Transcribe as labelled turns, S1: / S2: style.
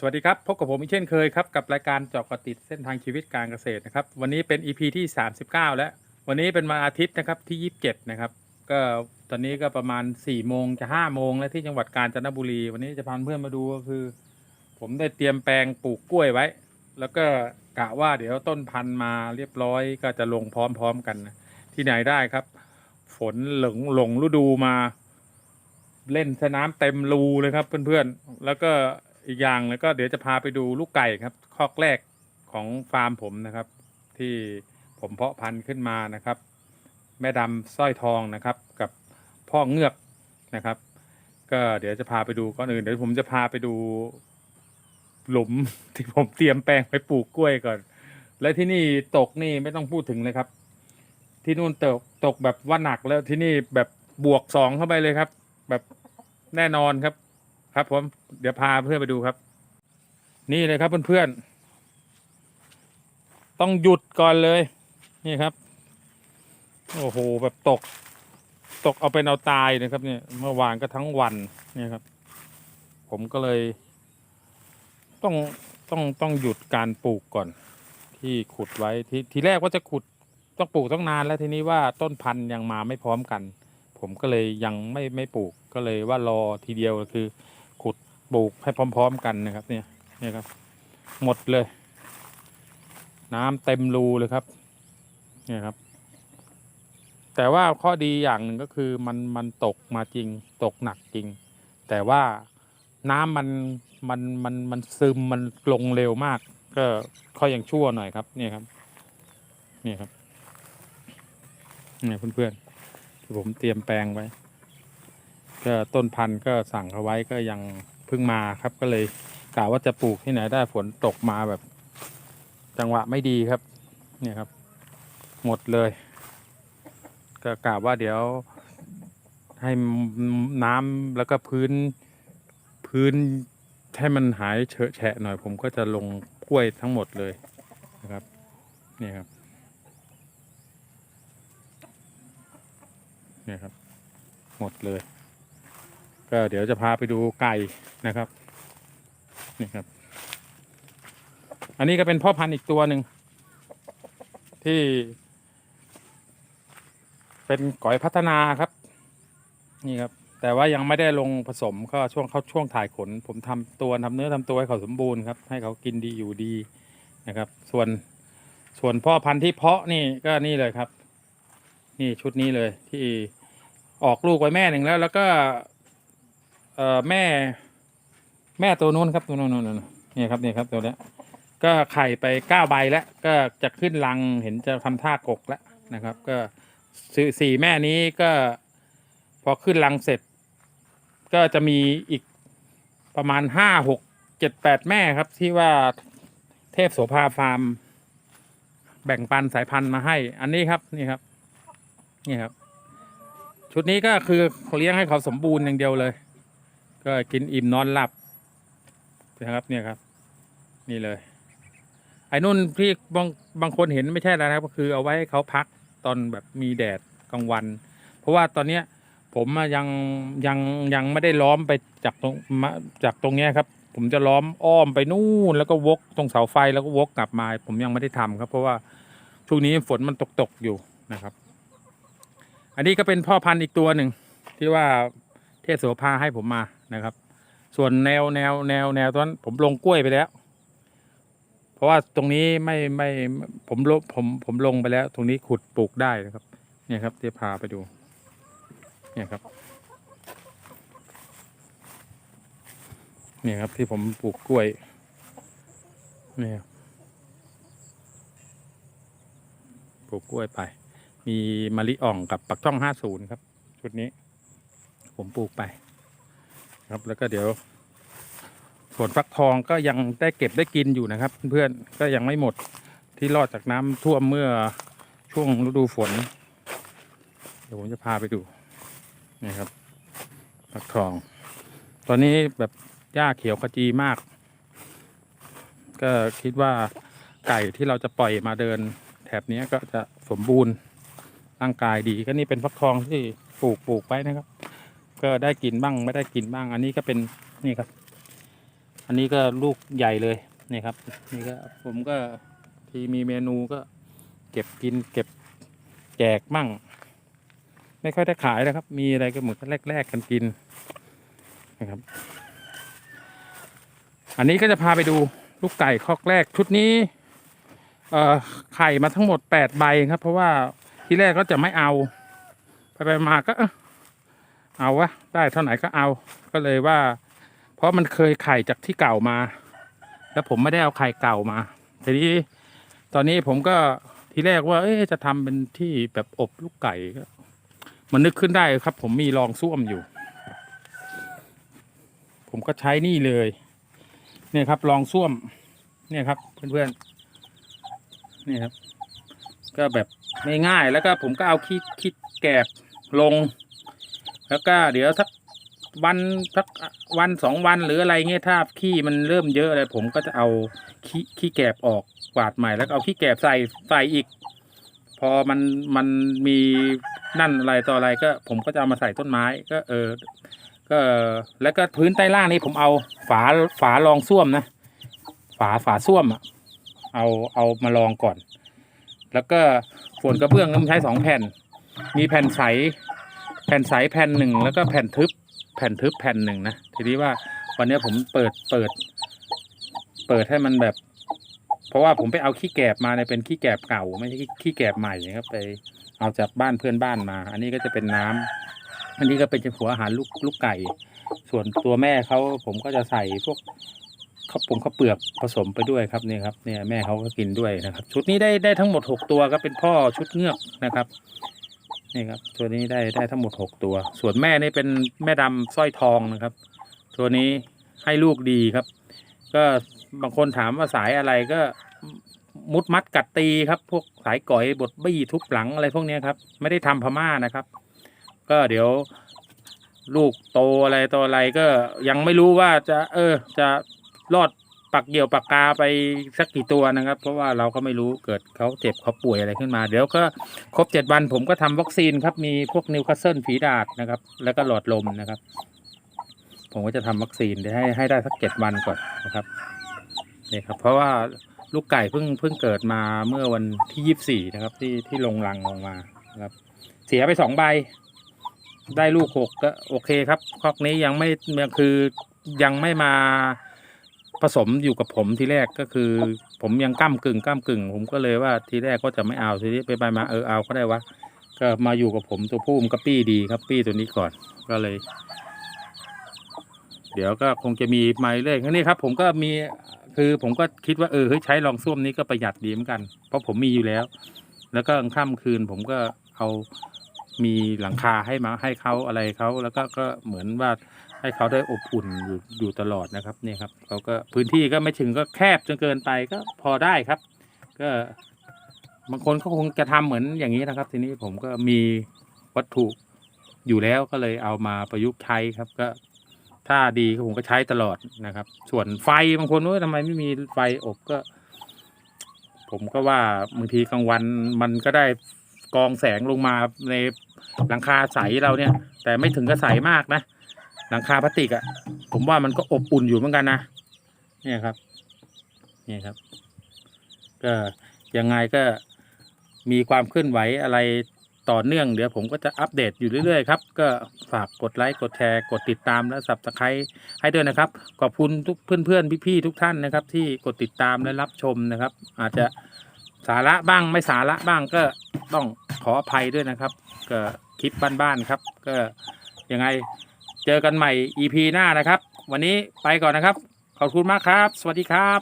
S1: สวัสดีครับ พบกับผมอีกเช่นเคยครับ กับรายการเจาะกระติดเส้นทางชีวิตการเกษตรนะครับ วันนี้เป็น EP ที่ 39 แล้ว วันนี้เป็นวันอาทิตย์นะครับที่ 27 นะครับ ก็ตอนนี้ก็ประมาณ4โมงจะ5โมงแล้วที่จังหวัดกาญจนบุรี วันนี้จะพาเพื่อนมาดูก็คือ ผมได้เตรียมแปลงปลูกกล้วยไว้ แล้วก็กะว่าเดี๋ยวต้นพันธุ์มาเรียบร้อย ก็จะลงพร้อมๆกันนะที่ไหนได้ครับ ฝนหลงหลงฤดูมา เล่นสนามเต็มรูเลยครับเพื่อนๆแล้วก็ อีกอย่างแล้วก็เดี๋ยวจะพาไปดูลูกไก่ครับ คอกแรกของฟาร์มผมนะครับ ที่ผมเพาะพันธุ์ขึ้นมานะครับ แม่ดำสร้อยทองนะครับ กับพ่อเงือกนะครับ ก็เดี๋ยวจะพาไปดูก่อนอื่นเดี๋ยวผมจะพาไปดูหลุมที่ผมเตรียมแปลงไปปลูกกล้วยก่อน และที่นี่ตกนี่ไม่ต้องพูดถึงเลยครับ ที่นู่นตกตกแบบว่าหนักแล้วที่นี่แบบบวกสองเข้าไปเลยครับ แบบแน่นอนครับ ครับผม เดี๋ยวพาเพื่อนไปดูครับ นี่เลยครับเพื่อนๆต้องหยุดก่อนเลย นี่ครับ โอ้โหแบบตก ตกเอาเป็นเอาตายนะครับ เนี่ย เมื่อวานก็ทั้งวันเนี่ยครับ ผมก็เลย ต้องต้องต้องหยุดการปลูกก่อน ที่ขุดไว้ที่ทีแรกว่าจะขุดต้องปลูกต้องนานแล้วทีนี้ว่าต้นพันธุ์ยังมาไม่พร้อมกัน ผมก็เลยยังไม่ไม่ปลูกก็เลยว่ารอทีเดียวคือ ขุดปลูกให้พร้อม ๆ กันนะครับ เนี่ยเนี่ยครับ หมดเลย น้ำเต็มรูเลยครับ เนี่ยครับ แต่ว่าข้อดีอย่างหนึ่งก็คือมันมันตกมาจริง ตกหนักจริง แต่ว่าน้ำมันมันมันมันซึมมันลงเร็วมาก ก็ข้อยังชั่วหน่อยครับ เนี่ยครับ เนี่ยครับเนี่ยเพื่อนๆที่ผมเตรียมแปลงไว้ ก็ต้นพันธุ์ก็สั่งเขาไว้ก็ยังเพิ่งมาครับ ก็เลยกะว่าจะปลูกที่ไหนได้ฝนตกมาแบบ จังหวะไม่ดีครับ เนี่ยครับ หมดเลย ก็กะว่าเดี๋ยวให้น้ำแล้วก็พื้นพื้นให้มันหายเฉอะแฉะหน่อย ผมก็จะลงกล้วยทั้งหมดเลยนะครับเนี่ยครับเนี่ยครับ หมดเลย ก็เดี๋ยวจะพาไปดูไก่นะครับนี่ครับ อันนี้ก็เป็นพ่อพันธุ์อีกตัวหนึ่งที่ เป็นก๋อยพัฒนาครับ นี่ครับ แต่ว่ายังไม่ได้ลงผสมก็ช่วงเขาช่วงถ่ายขน ผมทำตัวทำเนื้อทำตัวให้เขาสมบูรณ์ครับให้เขากินดีอยู่ดีนะครับ ส่วนส่วนพ่อพันธุ์ที่เพาะนี่ก็นี่เลยครับ นี่ชุดนี้เลยที่ออกลูกไว้แม่หนึ่งแล้ว แล้วก็ เอ่อแม่ แม่ตัวนู้นครับตัวนู้นนนี่ครับนี่ครับตัวนี้ก็ไข่ไปเก้าใบแล้ว ก็จะขึ้นรังเห็นจะทำท่ากกแล้วนะครับ ก็สี่สี่แม่นี้ก็พอขึ้นรังเสร็จ ก็จะมีอีกประมาณห้าหกเจ็ดแปดแม่ครับที่ว่าเทพโสภาฟาร์ม แบ่งปันสายพันธุ์มาให้ อันนี้ครับนี่ครับนี่ครับ ชุดนี้ก็คือเลี้ยงให้เขาสมบูรณ์อย่างเดียวเลย ก็กินอิ่มนอนหลับนะครับเนี่ยครับ นี่เลย ไอ้นุ่นที่บางบางคนเห็นไม่ใช่แล้วนะครับ ก็คือเอาไว้ให้เขาพักตอนแบบมีแดดกลางวัน เพราะว่าตอนเนี้ย ผมยังยังยังไม่ได้ล้อมไปจากตรงมาจากตรงเนี้ยครับ ผมจะล้อมอ้อมไปนู่น แล้วก็วกตรงเสาไฟแล้วก็วกกลับมา ผมยังไม่ได้ทำครับ เพราะว่าช่วงนี้ฝนมันตกตกอยู่นะครับ อันนี้ก็เป็นพ่อพันธุ์อีกตัวหนึ่งที่ว่าเทพโสภาให้ผมมา นะครับ ส่วนแนวแนวแนวแนวตอนนั้นผมลงกล้วยไปแล้ว เพราะว่าตรงนี้ไม่ไม่ผมลงผมผมลงไปแล้ว ตรงนี้ขุดปลูกได้นะครับ เนี่ยครับที่พาไปดู เนี่ยครับ เนี่ยครับที่ผมปลูกกล้วย เนี่ยครับปลูกกล้วยไป มีมะลิอ่องกับปักช่องห้าศูนย์ครับ ชุดนี้ ผมปลูกไป ครับ แล้วก็เดี๋ยวส่วนฟักทองก็ยังได้เก็บได้กินอยู่นะครับ เพื่อนๆก็ยังไม่หมดที่รอดจากน้ำท่วมเมื่อช่วงฤดูฝน เดี๋ยวผมจะพาไปดูนี่ครับฟักทอง ตอนนี้แบบหญ้าเขียวขจีมาก ก็คิดว่าไก่ที่เราจะปล่อยมาเดิน แถบนี้ก็จะสมบูรณ์ร่างกายดีก็นี่เป็นฟักทองที่ปลูกปลูกไว้นะครับ ก็ได้กินบ้างไม่ได้กินบ้าง อันนี้ก็เป็นนี่ครับ อันนี้ก็ลูกใหญ่เลยนี่ครับ นี่ก็ผมก็ที่มีเมนูก็ เก็บกินเก็บแจกมั่ง ไม่ค่อยได้ขายนะครับ มีอะไรก็เหมือนกันแลกๆกันกินนะครับ อันนี้ก็จะพาไปดูลูกไก่คอกแรกชุดนี้เอ่อไข่มาทั้งหมดแปดใบครับ เพราะว่าที่แรกก็จะไม่เอา ไปไปมาก็ เอาวะได้เท่าไหร่ก็เอา ก็เลยว่า เพราะมันเคยไข่จากที่เก่ามา แล้วผมไม่ได้เอาไข่เก่ามา ทีนี้ตอนนี้ผมก็ทีแรกว่า เอ๊จะทำเป็นที่แบบอบลูกไก่ก็มันนึกขึ้นได้ครับ ผมมีรองส้วมอยู่ ผมก็ใช้นี่เลย เนี่ยครับรองส้วม เนี่ยครับเพื่อนๆนี่ครับ ก็แบบง่ายๆแล้วก็ผมก็เอาขี้ขี้แกบลง แล้วก็เดี๋ยวสักวันสักวันสองวันหรืออะไรเงี้ยถ้าขี้มันเริ่มเยอะอะไรผมก็จะเอาขี้ขี้แกบออกกวาดใหม่แล้วก็เอาขี้แกบใส่ใส่อีก พอมันมันมีนั่นอะไรต่ออะไรก็ ผมก็จะเอามาใส่ต้นไม้ก็ เออ ก็แล้วก็พื้นใต้ล่างนี่ผมเอาฝาฝารองส้วมนะฝาฝาส้วมอะเอาเอามาลองก่อน แล้วก็ฝนกระเบื้องต้องใช้สองแผ่น มีแผ่นใส แผ่นใสแผ่นหนึ่งแล้วก็แผ่นทึบ แผ่นทึบแผ่นหนึ่งนะทีนี้ว่าวันนี้ผมเปิดเปิด เปิดให้มันแบบ เพราะว่าผมไปเอาขี้แกบมาเนี่ยเป็นขี้แกบเก่า ไม่ใช่ขี้แกบใหม่นะครับไปเอาจากบ้านเพื่อนบ้านมา อันนี้ก็จะเป็นน้ำอันนี้ก็เป็นหัวอาหารลูกลูกไก่ ส่วนตัวแม่เขาผมก็จะใส่พวกข้าวปงข้าวเปลือกผสมไปด้วยครับเนี่ยครับเนี่ยแม่เขาก็กินด้วยนะครับ ชุดนี้ได้ได้ทั้งหมดหกตัวครับเป็นพ่อชุดเงือกนะครับ นี่ครับ ตัวนี้ได้ได้ทั้งหมดหกตัว ส่วนแม่นี่เป็นแม่ดำสร้อยทองนะครับ ตัวนี้ให้ลูกดีครับ ก็บางคนถามว่าสายอะไรก็มุดมัดกัดตีครับ พวกสายก่อยบดบี้ทุบหลังอะไรพวกเนี้ยครับ ไม่ได้ทำพม่านะครับ ก็เดี๋ยวลูกโตอะไรตัวอะไรก็ยังไม่รู้ว่าจะ เออจะรอด ปักเดี่ยวปักกาไปสักกี่ตัวนะครับ เพราะว่าเราก็ไม่รู้เกิดเขาเจ็บเขาป่วยอะไรขึ้นมา เดี๋ยวก็ครบเจ็ดวันผมก็ทำวัคซีนครับ มีพวกนิวคาสเซิลฝีดาดนะครับ แล้วก็หลอดลมนะครับ ผมก็จะทำวัคซีนให้ให้ได้สักเจ็ดวันก่อนนะครับนี่ครับ เพราะว่าลูกไก่เพิ่งเพิ่งเกิดมาเมื่อวันที่ยี่สี่นะครับ ที่ที่ลงรังลงมานะครับ เสียไปสองใบ ได้ลูกหกก็โอเคครับคอกนี้ยังไม่คือยังไม่มา ผสมอยู่กับผมทีแรกก็คือ ผมยังก้ามกึ่งก้ามกึ่ง ผมก็เลยว่าทีแรกก็จะไม่เอาทีนี้ไปไปมาเออเอาก็ได้วะก็มาอยู่กับผมตัวผู้มันก็ปี้ดีครับ ปี้ตัวนี้ก่อนก็เลย เดี๋ยวก็คงจะมีมาเรื่อยๆนี่ครับ ผมก็มีคือผมก็คิดว่าเออเฮ้ยใช้รองส้วมนี้ก็ประหยัดดีเหมือนกัน เพราะผมมีอยู่แล้ว แล้วก็ค่ำคืนผมก็เอา มีหลังคาให้มาให้เขาอะไรเขาแล้วก็ก็เหมือนว่าให้เขาได้อบอุ่นอยู่อยู่ตลอดนะครับเนี่ยครับเขาก็พื้นที่ก็ไม่ถึงก็แคบจนเกินไปก็พอได้ครับ ก็บางคนก็คงจะทำเหมือนอย่างนี้นะครับ ทีนี้ผมก็มีวัตถุอยู่แล้วก็เลยเอามาประยุกต์ใช้ครับก็ถ้าดีก็ผมก็ใช้ตลอดนะครับ ส่วนไฟบางคนว่าทำไมไม่มีไฟอบก็ ผมก็ว่าบางทีกลางวันมันก็ได้ กองแสงลงมาในหลังคาใสเราเนี่ย แต่ไม่ถึงกับใสมากนะ หลังคาพลาสติกอะ่ะ ผมว่ามันก็อบอุ่นอยู่เหมือนกันนะเนี่ยครับเนี่ยครับ ก็ยังไงก็มีความเคลื่อนไหวอะไรต่อเนื่องเดี๋ยวผมก็จะอัปเดตอยู่เรื่อยๆครับ ก็ฝากกดไลค์กดแชร์กดติดตามและสับสไครต์ให้ด้วยนะครับ ขอบคุณทุกเพื่อนๆพี่ๆทุกท่านนะครับ ที่กดติดตามและรับชมนะครับ อาจจะสาระบ้างไม่สาระบ้างก็ ต้องขออภัยด้วยนะครับ ก็คลิปบ้านๆครับ ก็ยังไงเจอกันใหม่ EP หน้านะครับ วันนี้ไปก่อนนะครับ ขอบคุณมากครับ สวัสดีครับ